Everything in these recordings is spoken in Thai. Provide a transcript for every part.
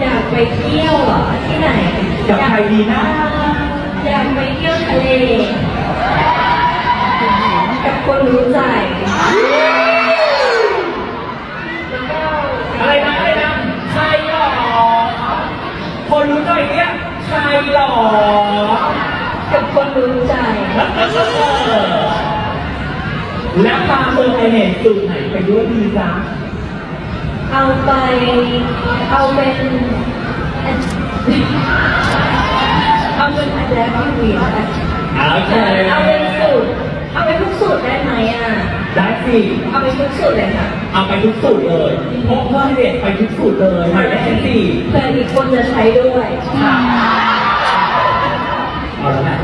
อยากไปเที่ยวเหรอที่ไหนกับใครดีนะ อยากไปเที่ยวทะเลกับคนรู้ใจแล้วก็อะไรนะอะไรนะใครหรอคนรู้ใจเนี่ยใครหรอกับคนรู้ใจ แล้วพาเมืองไอเน็ตสูตรไหนไปด้วยดีจ๊ะ เอาไปเอาเป็นเอาเป็นอันแรกที่วีนะโอเคเอาเป็นสูตรเอาเป็นทุกสูตรได้ไหมอะ ได้สิ เอาเป็นทุกสูตรเลยค่ะ เอาไปทุกสูตรเลยเพกเพื่อนเด็กไปทุกสูตรเลยหมายเลขสี่เพื่ออีกคนจะใช้ด้วยเอาแล้วนะ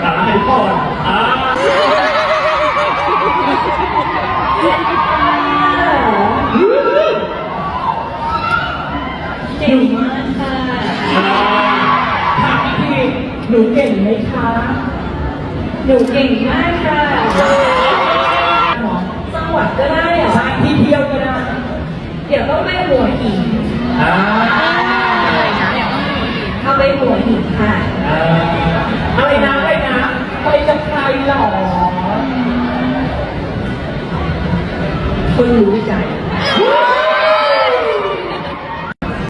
เอาแล้วนะทุกคนอ่า เก่งมากค่ะอ่าถามอีกทีหนูเก่งไหมคะหนูเก่งมากค่ะจังหวัดก็ได้เหรอใช่ที่เที่ยวก็ได้ เดี๋ยวต้องไปหัวหินอ่าเอาไปหัวหินค่ะอ่าอะไรนะอะไรนะไปกับใครหรอคนรู้